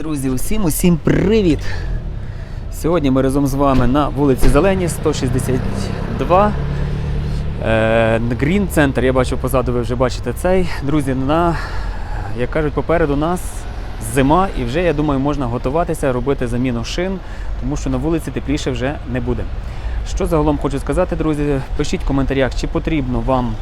Друзі, усім усім привіт! Сьогодні ми разом з вами на вулиці Зелені 162. Е, Грін центр. Я бачу позаду, ви вже бачите цей. Друзі, на, як кажуть, попереду нас зима, і вже, я думаю, можна готуватися, робити заміну шин, тому що на вулиці тепліше вже не буде. Що загалом хочу сказати, друзі, пишіть в коментарях, чи потрібно вам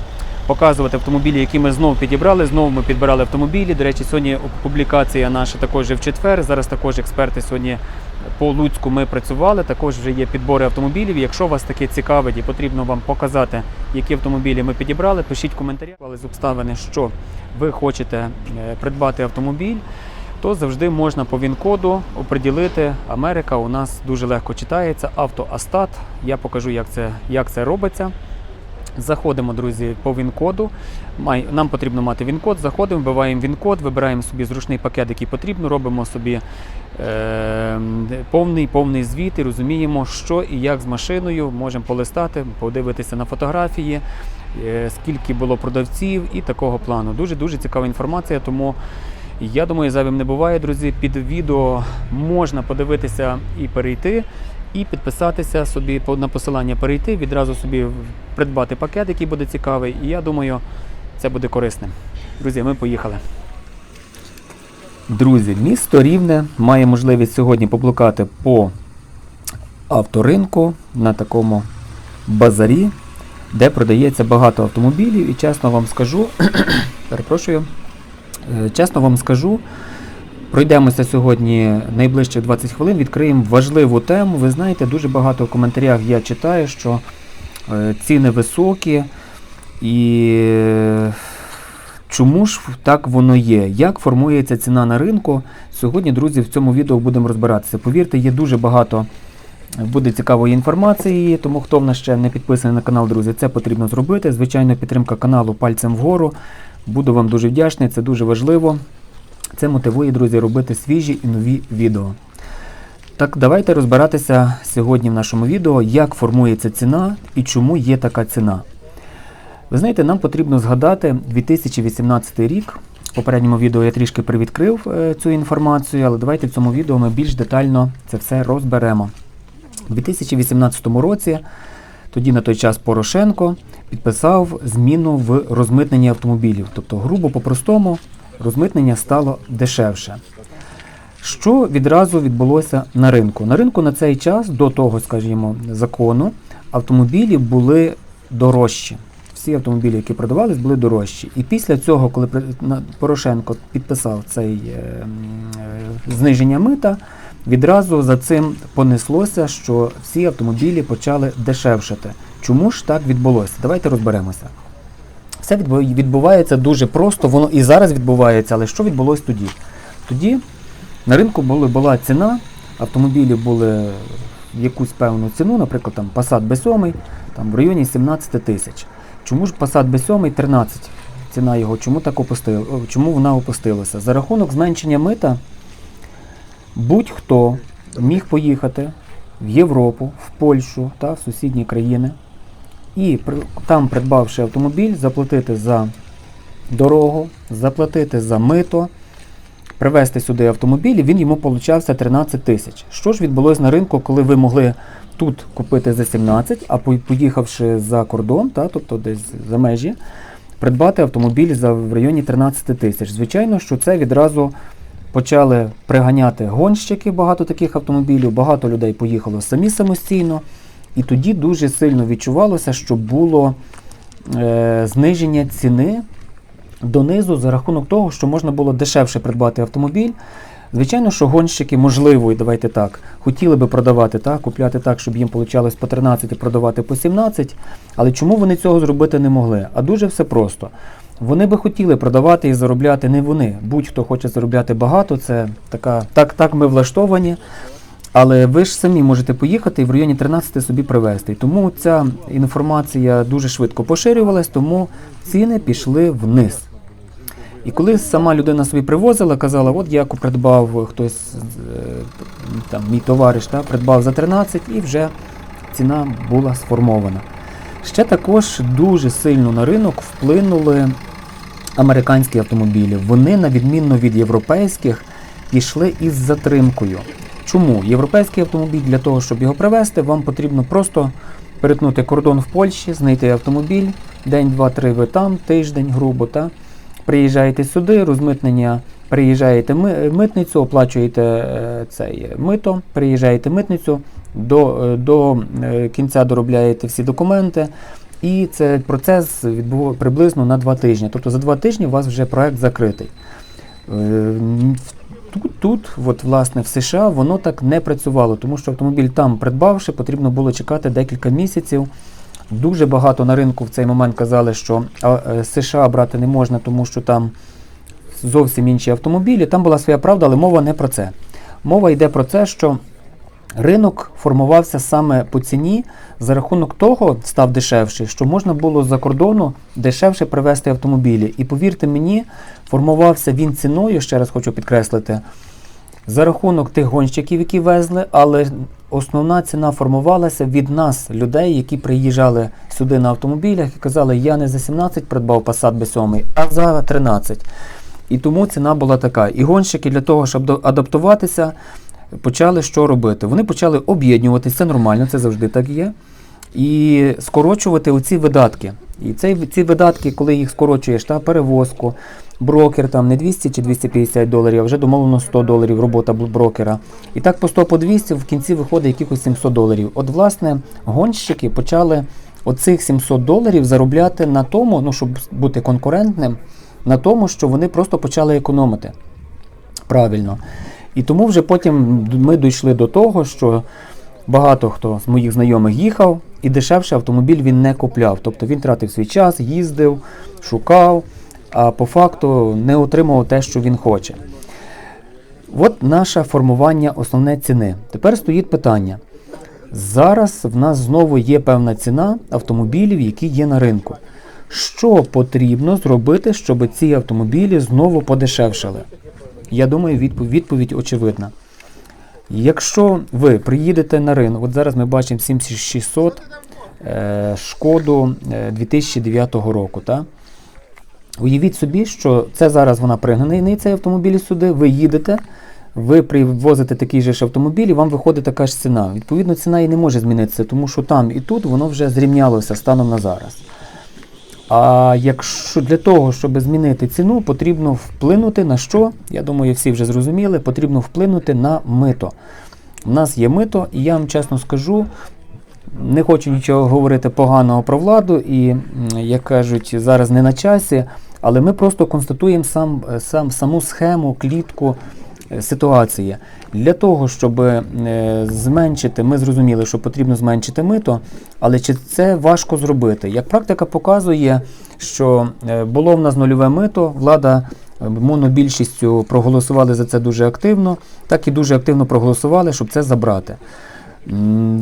показувати автомобілі, які ми знову підібрали. Знову ми підбирали автомобілі. До речі, сьогодні публікація наша також в четвер. Зараз також експерти сьогодні по Луцьку ми працювали. Також вже є підбори автомобілів. Якщо вас таке цікавить і потрібно вам показати, які автомобілі ми підібрали, пишіть в коментарях Але з обставини, що ви хочете е, придбати автомобіль. То завжди можна по ВІН-коду оприділити. Америка у нас дуже легко читається. Автоастат. Я покажу, як це, як це робиться. Заходимо, друзі, по ВІН-коду. Нам потрібно мати ВІН-код. Заходимо, вбиваємо ВІН-код, вибираємо собі зручний пакет, який потрібно, робимо собі е, повний, повний звіт і розуміємо, що і як з машиною. Можемо полистати, подивитися на фотографії, е, скільки було продавців і такого плану. Дуже-дуже цікава інформація, тому я думаю, зайвим не буває, друзі. Під відео можна подивитися і перейти і підписатися собі на посилання перейти, відразу собі придбати пакет, який буде цікавий. І я думаю, це буде корисним. Друзі, ми поїхали. Друзі, місто Рівне має можливість сьогодні поблукати по авторинку на такому базарі, де продається багато автомобілів. І чесно вам скажу, перепрошую, е, чесно вам скажу, Пройдемося сьогодні найближчих 20 хвилин, відкриємо важливу тему. Ви знаєте, дуже багато в коментарях я читаю, що е, ціни високі і е, чому ж так воно є? Як формується ціна на ринку? Сьогодні, друзі, в цьому відео будемо розбиратися. Повірте, є дуже багато е, буде цікавої інформації, тому хто в нас ще не підписаний на канал, друзі, це потрібно зробити. Звичайно, підтримка каналу пальцем вгору. Буду вам дуже вдячний, це дуже важливо. Це мотивує, друзі, робити свіжі і нові відео. Так, давайте розбиратися сьогодні в нашому відео, як формується ціна і чому є така ціна. Ви знаєте, нам потрібно згадати 2018 рік. В попередньому відео я трішки привідкрив е, цю інформацію, але давайте в цьому відео ми більш детально це все розберемо. У 2018 році, тоді на той час Порошенко підписав зміну в розмитненні автомобілів. Тобто, грубо по-простому, розмитнення стало дешевше. Що відразу відбулося на ринку? На ринку на цей час, до того, скажімо, закону, автомобілі були дорожчі. Всі автомобілі, які продавались, були дорожчі. І після цього, коли Порошенко підписав цей е, е, зниження мита, відразу за цим понеслося, що всі автомобілі почали дешевшати. Чому ж так відбулося? Давайте розберемося. Все відбувається дуже просто, воно і зараз відбувається, але що відбулося тоді? Тоді на ринку була ціна, автомобілі були в якусь певну ціну, наприклад, там Passat B7 там, в районі 17 тисяч. Чому ж Passat B7 13? Ціна його, чому так опустили, чому вона опустилася? За рахунок зменшення мита будь-хто міг поїхати в Європу, в Польщу та в сусідні країни і там, придбавши автомобіль, заплатити за дорогу, заплатити за мито, привезти сюди автомобіль, і він йому получався 13 тисяч. Що ж відбулося на ринку, коли ви могли тут купити за 17, а поїхавши за кордон, та, тобто десь за межі, придбати автомобіль за в районі 13 тисяч. Звичайно, що це відразу почали приганяти гонщики, багато таких автомобілів, багато людей поїхало самі самостійно. І тоді дуже сильно відчувалося, що було е, зниження ціни донизу за рахунок того, що можна було дешевше придбати автомобіль. Звичайно, що гонщики, можливо, і давайте так, хотіли би продавати так, купляти так, щоб їм получалось по 13 і продавати по 17, але чому вони цього зробити не могли? А дуже все просто. Вони би хотіли продавати і заробляти не вони. Будь-хто хоче заробляти багато, це така, так, так ми влаштовані. Але ви ж самі можете поїхати і в районі 13 собі привезти. Тому ця інформація дуже швидко поширювалась, тому ціни пішли вниз. І коли сама людина собі привозила, казала, от я придбав хтось, е, там, мій товариш, та, придбав за 13 і вже ціна була сформована. Ще також дуже сильно на ринок вплинули американські автомобілі. Вони, на відміну від європейських, йшли із затримкою. Чому? Європейський автомобіль для того, щоб його привезти, вам потрібно просто перетнути кордон в Польщі, знайти автомобіль, день, два, три ви там, тиждень, грубо, та приїжджаєте сюди, розмитнення, приїжджаєте ми- митницю, оплачуєте е, цей мито, приїжджаєте митницю, до, е, до е, кінця доробляєте всі документи. І цей процес відбув приблизно на два тижні. Тобто за два тижні у вас вже проект закритий. Тут, тут, от, власне, в США воно так не працювало, тому що автомобіль там придбавши, потрібно було чекати декілька місяців. Дуже багато на ринку в цей момент казали, що е, США брати не можна, тому що там зовсім інші автомобілі. Там була своя правда, але мова не про це. Мова йде про те, що ринок формувався саме по ціні за рахунок того, став дешевший, що можна було з-за кордону дешевше привезти автомобілі. І повірте мені, формувався він ціною, ще раз хочу підкреслити, за рахунок тих гонщиків, які везли, але основна ціна формувалася від нас, людей, які приїжджали сюди на автомобілях і казали, я не за 17 придбав Passat B7, а за 13. І тому ціна була така. І гонщики для того, щоб адаптуватися, почали що робити? Вони почали об'єднуватися, це нормально, це завжди так є. І скорочувати оці видатки. І цей, ці видатки, коли їх скорочуєш, та перевозку, брокер там не 200 чи 250 доларів, а вже домовлено 100 доларів робота брокера. І так по 100 по 200 в кінці виходить якихось 700 доларів. От, власне, гонщики почали оцих 700 доларів заробляти на тому, ну, щоб бути конкурентним, на тому, що вони просто почали економити. Правильно. І тому вже потім ми дійшли до того, що багато хто з моїх знайомих їхав, і дешевше автомобіль він не купляв. Тобто він тратив свій час, їздив, шукав, а по факту не отримував те, що він хоче. От наше формування основне ціни. Тепер стоїть питання. Зараз в нас знову є певна ціна автомобілів, які є на ринку. Що потрібно зробити, щоб ці автомобілі знову подешевшали? Я думаю, відповідь, відповідь очевидна. Якщо ви приїдете на ринок, от зараз ми бачимо 7600 е, шкоду е, 2009 року. Та? Уявіть собі, що це зараз вона пригнаний цей автомобіль сюди, ви їдете, ви привозите такий же ж автомобіль, і вам виходить така ж ціна. Відповідно, ціна і не може змінитися, тому що там і тут воно вже зрівнялося станом на зараз. А якщо для того, щоб змінити ціну, потрібно вплинути на що? Я думаю, всі вже зрозуміли, потрібно вплинути на мито. У нас є мито, і я вам чесно скажу, не хочу нічого говорити поганого про владу, і, як кажуть, зараз не на часі, але ми просто констатуємо сам, сам, саму схему, клітку е, ситуації. Для того, щоб е, зменшити, ми зрозуміли, що потрібно зменшити мито, але чи це важко зробити? Як практика показує, що е, було в нас нульове мито, влада е, монобільшістю проголосували за це дуже активно, так і дуже активно проголосували, щоб це забрати.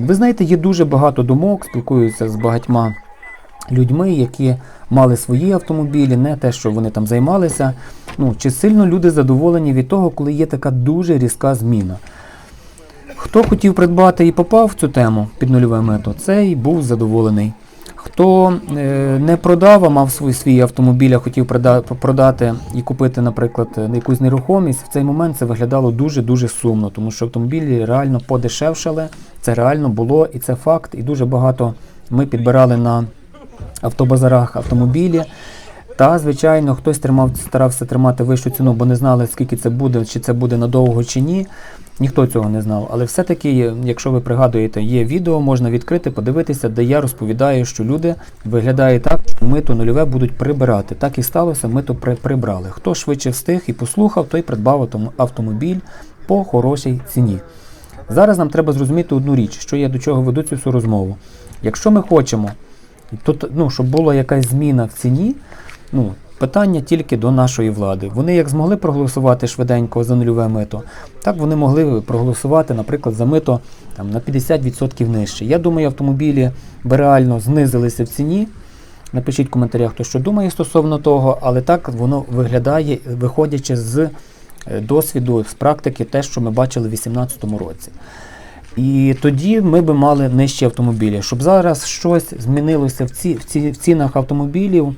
Ви знаєте, є дуже багато думок, спілкуюся з багатьма людьми, які мали свої автомобілі, не те, що вони там займалися. Ну, чи сильно люди задоволені від того, коли є така дуже різка зміна? Хто хотів придбати і попав в цю тему під нульове мето, цей був задоволений. Хто е, не продав, а мав свій, свій автомобіль, а хотів прода- продати і купити, наприклад, е, якусь нерухомість, в цей момент це виглядало дуже-дуже сумно, тому що автомобілі реально подешевшали, це реально було і це факт. І дуже багато ми підбирали на автобазарах автомобілі. Та, звичайно, хтось тримав, старався тримати вищу ціну, бо не знали, скільки це буде, чи це буде надовго чи ні. Ніхто цього не знав. Але все-таки, якщо ви пригадуєте, є відео, можна відкрити, подивитися, де я розповідаю, що люди виглядає так, що мито нульове будуть прибирати. Так і сталося, мито при, прибрали. Хто швидше встиг і послухав, той придбав автомобіль по хорошій ціні. Зараз нам треба зрозуміти одну річ, що я до чого веду цю всю розмову. Якщо ми хочемо, то, ну, щоб була якась зміна в ціні, ну, питання тільки до нашої влади. Вони як змогли проголосувати швиденько за нульове мито, так вони могли проголосувати, наприклад, за мито там, на 50% нижче. Я думаю, автомобілі би реально знизилися в ціні. Напишіть в коментарях, хто що думає стосовно того, але так воно виглядає, виходячи з е, досвіду, з практики, те, що ми бачили в 2018 році. І тоді ми би мали нижчі автомобілі. Щоб зараз щось змінилося в, ці, в, ці, в цінах автомобілів,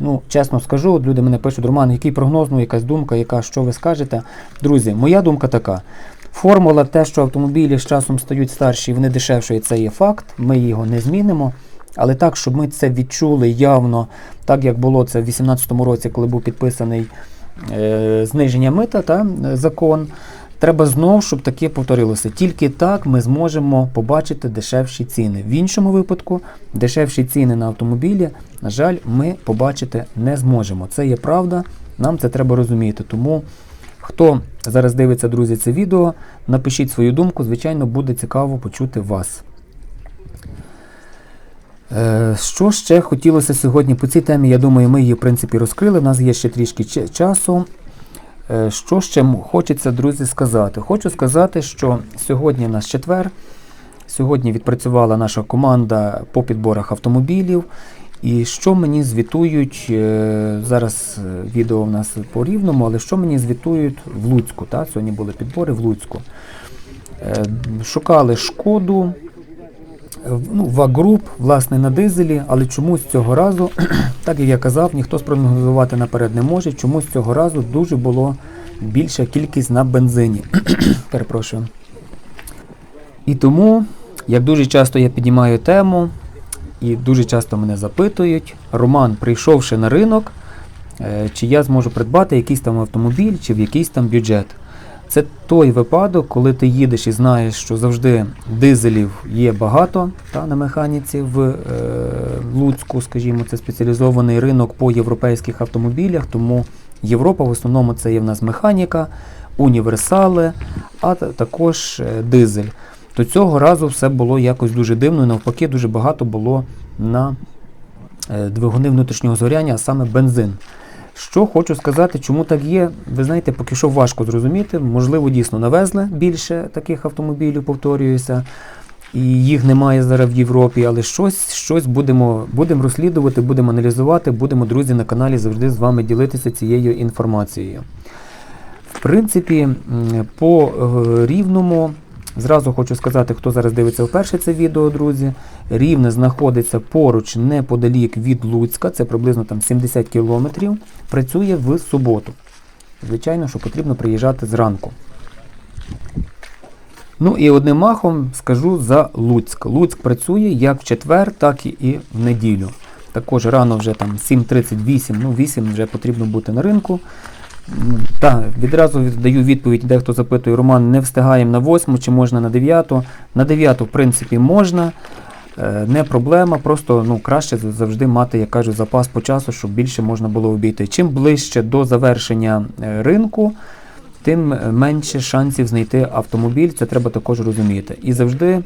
Ну, чесно скажу, от люди мене пишуть, Роман, який прогноз, ну якась думка, яка, що ви скажете. Друзі, моя думка така. Формула, те, що автомобілі з часом стають старші, вони дешевші, це є факт, ми його не змінимо. Але так, щоб ми це відчули явно, так як було це в 2018 році, коли був підписаний е, зниження мита та е, закон, треба знов, щоб таке повторилося. Тільки так ми зможемо побачити дешевші ціни. В іншому випадку, дешевші ціни на автомобілі, на жаль, ми побачити не зможемо. Це є правда, нам це треба розуміти. Тому хто зараз дивиться, друзі, це відео, напишіть свою думку, звичайно, буде цікаво почути вас. Е, Що ще хотілося сьогодні по цій темі? Я думаю, ми її в принципі розкрили. У нас є ще трішки часу. Е, Що ще хочеться, друзі, сказати? Хочу сказати, що сьогодні у нас четвер. Сьогодні відпрацювала наша команда по підборах автомобілів. І що мені звітують, е, зараз е, відео в нас по рівному, але що мені звітують в Луцьку? Та? Сьогодні були підбори в Луцьку. Шукали шкоду, ну, вагруп, власне, на дизелі, але чомусь цього разу, так як я казав, ніхто спрогнозувати наперед не може. Чомусь цього разу дуже було більша кількість на бензині. Перепрошую. І тому, як дуже часто я піднімаю тему, і дуже часто мене запитують, Роман, прийшовши на ринок, е, чи я зможу придбати якийсь там автомобіль, чи в якийсь там бюджет. Це той випадок, коли ти їдеш і знаєш, що завжди дизелів є багато та, на механіці в е, Луцьку, скажімо, це спеціалізований ринок по європейських автомобілях, тому Європа в основному це є в нас механіка, універсали, а також е, дизель. То цього разу все було якось дуже дивно, і навпаки, дуже багато було на е, двигуни внутрішнього згоряння, а саме бензин. Що хочу сказати, чому так є, ви знаєте, поки що важко зрозуміти. Можливо, дійсно навезли більше таких автомобілів, повторююся, і їх немає зараз в Європі, але щось, щось будемо, будемо розслідувати, будемо аналізувати, будемо, друзі, на каналі завжди з вами ділитися цією інформацією. В принципі, по е, рівному, зразу хочу сказати, хто зараз дивиться вперше це відео, друзі. Рівне знаходиться поруч неподалік від Луцька, це приблизно там 70 кілометрів. Працює в суботу. Звичайно, що потрібно приїжджати зранку. Ну і одним махом скажу за Луцьк. Луцьк працює як в четвер, так і в неділю. Також рано вже там 7.38, ну 8 вже потрібно бути на ринку. М, Та, відразу даю відповідь, дехто запитує, Роман, не встигаємо на 8 чи можна на 9. На 9, в принципі, можна. Е, Не проблема, просто ну, краще завжди мати, як кажуть, запас по часу, щоб більше можна було обійти. Чим ближче до завершення е, ринку, тим е, менше шансів знайти автомобіль. Це треба також розуміти. І завжди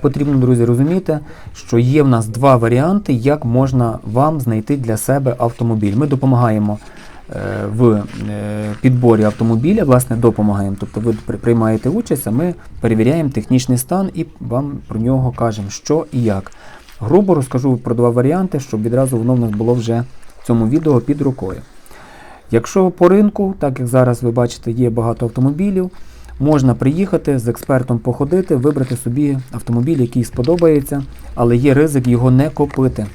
потрібно, друзі, розуміти, що є в нас два варіанти, як можна вам знайти для себе автомобіль. Ми допомагаємо в е, підборі автомобіля, власне, допомагаємо. Тобто ви приймаєте участь, а ми перевіряємо технічний стан і вам про нього кажемо, що і як. Грубо розкажу про два варіанти, щоб відразу воно в нас було вже в цьому відео під рукою. Якщо по ринку, так як зараз ви бачите, є багато автомобілів, можна приїхати з експертом походити, вибрати собі автомобіль, який сподобається, але є ризик його не купити.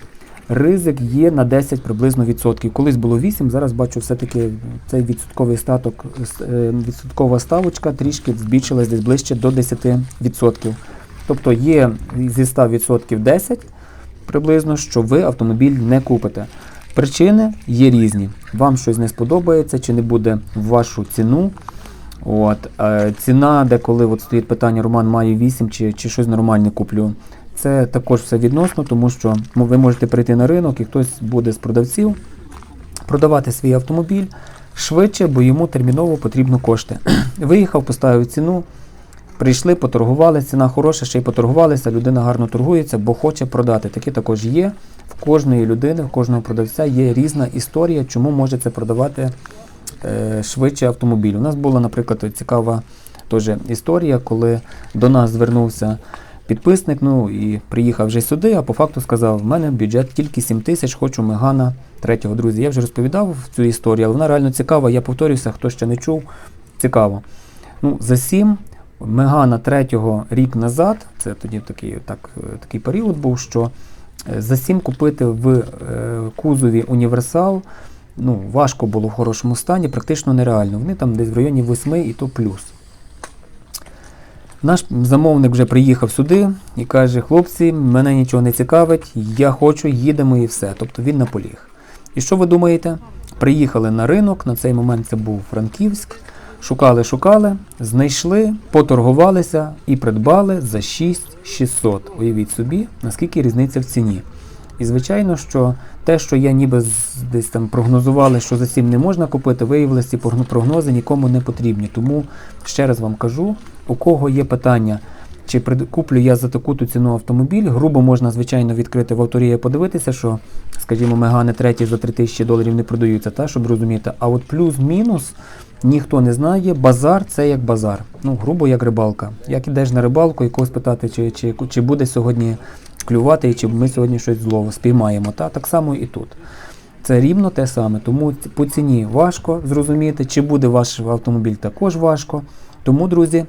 Ризик є на 10 приблизно відсотків. Колись було 8, зараз бачу все-таки цей відсотковий статок, е, відсоткова ставочка трішки збільшилась десь ближче до 10%. Тобто є зі 100% 10 приблизно, що ви автомобіль не купите. Причини є різні. Вам щось не сподобається, чи не буде в вашу ціну. От, е, ціна, де коли от стоїть питання, Роман має 8 чи, чи щось нормальне куплю. Це також все відносно, тому що ви можете прийти на ринок і хтось буде з продавців продавати свій автомобіль швидше, бо йому терміново потрібно кошти. Виїхав, поставив ціну, прийшли, поторгували, ціна хороша, ще й поторгувалися, людина гарно торгується, бо хоче продати. Таке також є. В кожної людини, в кожного продавця є різна історія, чому може це продавати е, швидше автомобіль. У нас була, наприклад, цікава теж історія, коли до нас звернувся підписник, ну і приїхав вже сюди, а по факту сказав, в мене бюджет тільки 7 тисяч, хочу Мегана третього. Друзі, я вже розповідав цю історію, але вона реально цікава. Я повторюся, хто ще не чув, цікаво. Ну, за 7 Мегана третього рік назад, це тоді такий, так, такий період був, що Е, За 7 купити в е, кузові універсал ну, важко було в хорошому стані, практично нереально. Вони там десь в районі 8 і то плюс. Наш замовник вже приїхав сюди і каже: хлопці, мене нічого не цікавить, я хочу, їдемо і все. Тобто він наполіг. І що ви думаєте? Приїхали на ринок, на цей момент це був Франківськ. Шукали, шукали, знайшли, поторгувалися і придбали за 6600. Уявіть собі, наскільки різниця в ціні. І звичайно, що те, що я ніби десь там прогнозували, що за 7 не можна купити, виявилося, ці прогнози нікому не потрібні. Тому ще раз вам кажу, у кого є питання, чи куплю я за таку-то ціну автомобіль, грубо можна, звичайно, відкрити в авторії і подивитися, що, скажімо, мегани треті за 3000 доларів не продаються, та, щоб розуміти. А от плюс-мінус ніхто не знає, базар це як базар. Ну, грубо як рибалка. Як ідеш на рибалку і когось питати, чи, чи, чи буде сьогодні клювати, і чи ми сьогодні щось злово спіймаємо. Та? Так само і тут. Це рівно те саме. Тому по ціні важко зрозуміти, чи буде ваш автомобіль також важко. Тому, друзі,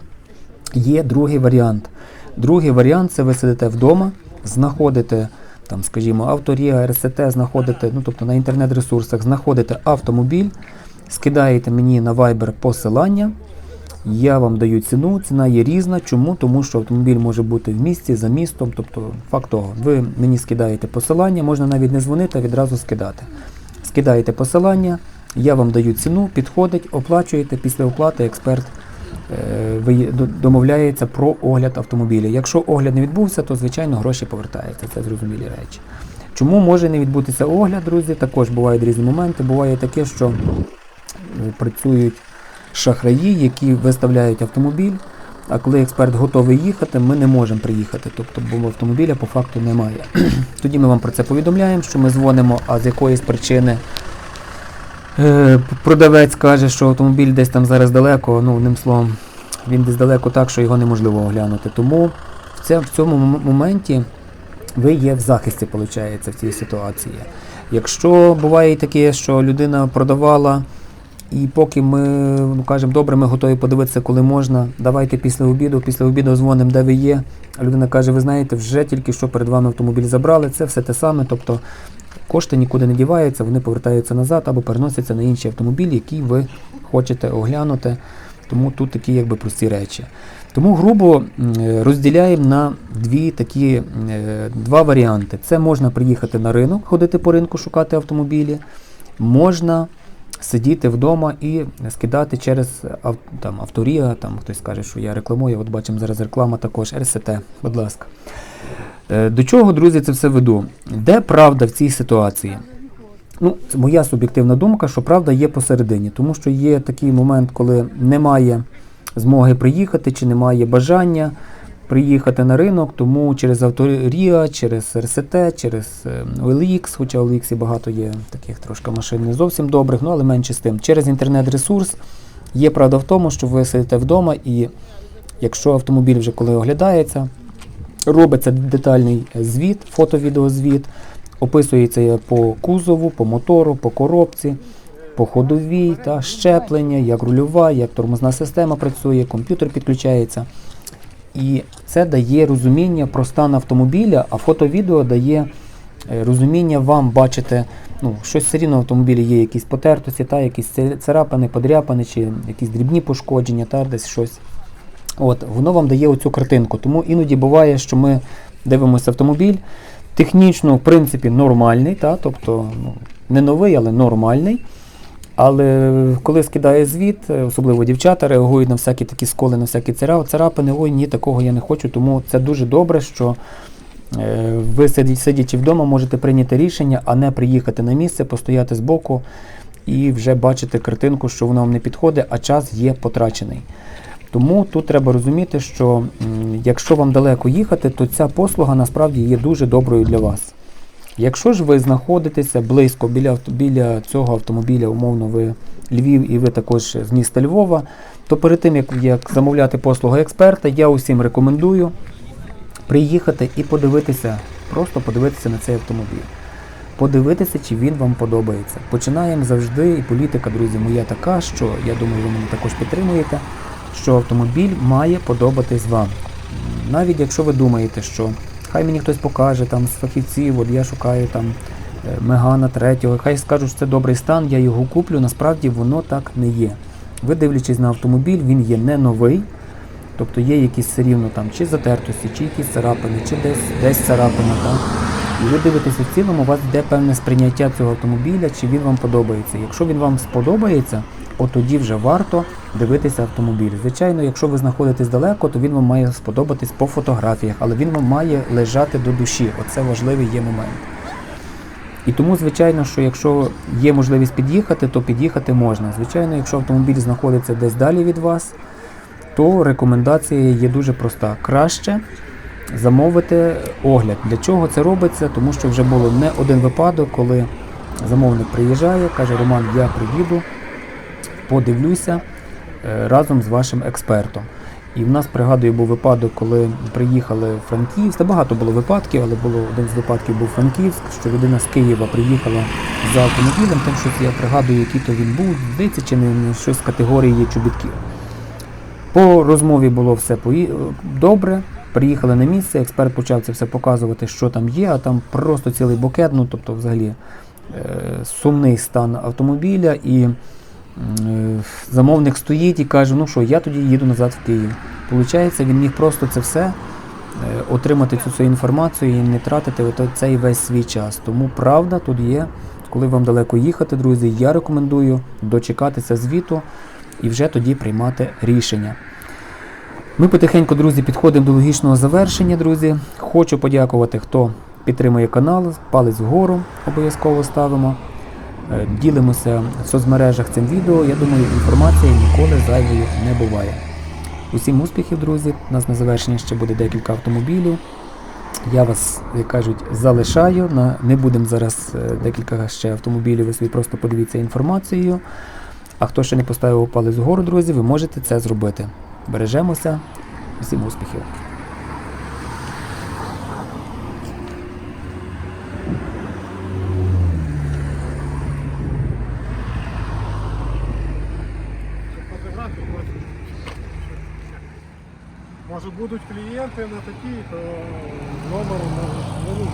є другий варіант. Другий варіант це ви сидите вдома, знаходите, там, скажімо, авторія, РСТ, знаходите, ну тобто на інтернет-ресурсах, знаходите автомобіль, скидаєте мені на Viber посилання. Я вам даю ціну, ціна є різна. Чому? Тому що автомобіль може бути в місті, за містом. Тобто, факт того, ви мені скидаєте посилання, можна навіть не дзвонити, а відразу скидати. Скидаєте посилання, я вам даю ціну, підходить, оплачуєте. Після оплати експерт е, домовляється про огляд автомобіля. Якщо огляд не відбувся, то звичайно гроші повертаються. Це зрозумілі речі. Чому може не відбутися огляд, друзі? Також бувають різні моменти. Буває таке, що е, працюють шахраї, які виставляють автомобіль. А коли експерт готовий їхати, ми не можемо приїхати. Тобто, бо автомобіля по факту немає. Тоді ми вам про це повідомляємо, що ми дзвонимо, а з якоїсь причини е, продавець каже, що автомобіль десь там зараз далеко, ну, одним словом, він десь далеко так, що його неможливо оглянути. Тому в, це, в цьому моменті ви є в захисті, виходить, в цій ситуації. Якщо буває таке, що людина продавала, і поки ми ну, кажемо, добре, ми готові подивитися, коли можна, давайте після обіду, після обіду дзвонимо, де ви є. А людина каже, ви знаєте, вже тільки що перед вами автомобіль забрали, це все те саме. Тобто кошти нікуди не діваються, вони повертаються назад або переносяться на інший автомобіль, який ви хочете оглянути. Тому тут такі якби прості речі. Тому грубо розділяємо на дві такі, е, два варіанти. Це можна приїхати на ринок, ходити по ринку, шукати автомобілі. Можна сидіти вдома і скидати через там, авторія, там хтось скаже, що я рекламую, от бачимо зараз реклама також, РСТ, будь ласка. Е, До чого, друзі, це все веду? Де правда в цій ситуації? Ну, моя суб'єктивна думка, що правда є посередині, тому що є такий момент, коли немає змоги приїхати чи немає бажання приїхати на ринок, тому через авторія, через РСТ, через OLX, хоча в OLX багато є таких трошки машин не зовсім добрих, ну але менше з тим. Через інтернет-ресурс є правда в тому, що ви сидите вдома і якщо автомобіль вже коли оглядається, робиться детальний звіт, фото-відеозвіт, описується по кузову, по мотору, по коробці, по ходовій та щеплення, як рульова, як тормозна система працює, комп'ютер підключається. І це дає розуміння про стан автомобіля, а фото-відео дає е, розуміння вам бачите, ну, щось все рівно в автомобілі є якісь потертості, та, якісь царапини, подряпини, чи якісь дрібні пошкодження, та, десь щось. От, воно вам дає оцю картинку. Тому іноді буває, що ми дивимося автомобіль. Технічно, в принципі, нормальний, та, тобто ну, не новий, але нормальний. Але коли скидає звіт, е, особливо дівчата реагують на всякі такі сколи, на всякі цара- царапини, ой, ні, такого я не хочу. Тому це дуже добре, що е, ви сидячи вдома, можете прийняти рішення, а не приїхати на місце, постояти збоку і вже бачити картинку, що воно вам не підходить, а час є потрачений. Тому тут треба розуміти, що якщо вам далеко їхати, то ця послуга насправді є дуже доброю для вас. Якщо ж ви знаходитеся близько біля, біля цього автомобіля, умовно, ви Львів і ви також з міста Львова, то перед тим, як, як замовляти послугу експерта, я усім рекомендую приїхати і подивитися, просто подивитися на цей автомобіль. Подивитися, чи він вам подобається. Починаємо завжди, і політика, друзі, моя така, що я думаю, ви мене також підтримуєте, що автомобіль має подобатись вам. Навіть якщо ви думаєте, що Хай мені хтось покаже там з фахівців, от я шукаю там е, Мегана третього, хай скажуть, що це добрий стан, я його куплю. Насправді воно так не є. Ви дивлячись на автомобіль, він є не новий, тобто є якісь все рівно там чи затертості, чи якісь царапини, чи десь десь царапина. Так? І ви дивитеся в цілому, у вас йде певне сприйняття цього автомобіля, чи він вам подобається. Якщо він вам сподобається, от тоді вже варто дивитися автомобіль. Звичайно, якщо ви знаходитесь далеко, то він вам має сподобатись по фотографіях, але він вам має лежати до душі. Оце важливий є момент. І тому, звичайно, що якщо є можливість під'їхати, то під'їхати можна. Звичайно, якщо автомобіль знаходиться десь далі від вас, то рекомендація є дуже проста. Краще замовити огляд. Для чого це робиться? Тому що вже було не один випадок, коли замовник приїжджає, каже, Роман, я приїду, подивлюся разом з вашим експертом. І в нас, пригадую, був випадок, коли приїхали в Франківськ. Та багато було випадків, але було один з випадків був Франківськ, що людина з Києва приїхала за автомобілем, там щось я пригадую, який то він був, здається, чи не щось з категорії чобітків. По розмові було все добре. Приїхали на місце, експерт почав це все показувати, що там є, а там просто цілий букет, ну тобто взагалі е, сумний стан автомобіля. І е, замовник стоїть і каже, ну що, я тоді їду назад в Київ. Получається, він міг просто це все е, отримати цю всю інформацію і не тратити цей весь свій час. Тому правда тут є, коли вам далеко їхати, друзі, я рекомендую дочекатися звіту і вже тоді приймати рішення. Ми потихеньку, друзі, підходимо до логічного завершення, друзі. Хочу подякувати, хто підтримує канал, палець вгору обов'язково ставимо. Е, Ділимося в соцмережах цим відео. Я думаю, інформація ніколи зайвою не буває. Усім успіхів, друзі. У нас на завершення ще буде декілька автомобілів. Я вас, як кажуть, залишаю. Не будемо зараз е, декілька ще автомобілів, ви собі просто подивіться інформацією. А хто ще не поставив палець вгору, друзі, ви можете це зробити. Бережемося. Усім успіхів. Фотографії бачу. Може будуть клієнти на такі, то номер можуть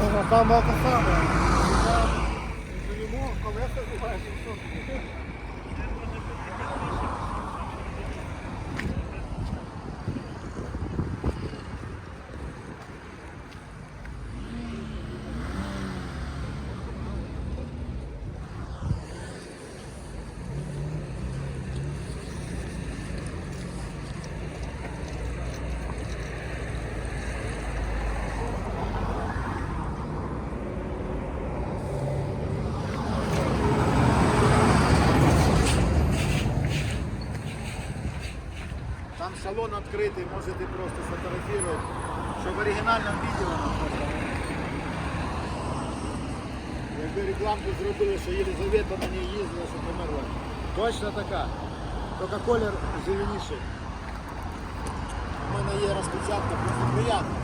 А Там це саме. Живемо, колеса знімаєш, і открытый, можете просто сфотографировать, что в оригінальному відео нам просто. Якби рекламку зробили, що Єлизавета на ній їздила, що померла. Точно така. Тільки колір зеленіший. У мене є розпечатка, просто приємно.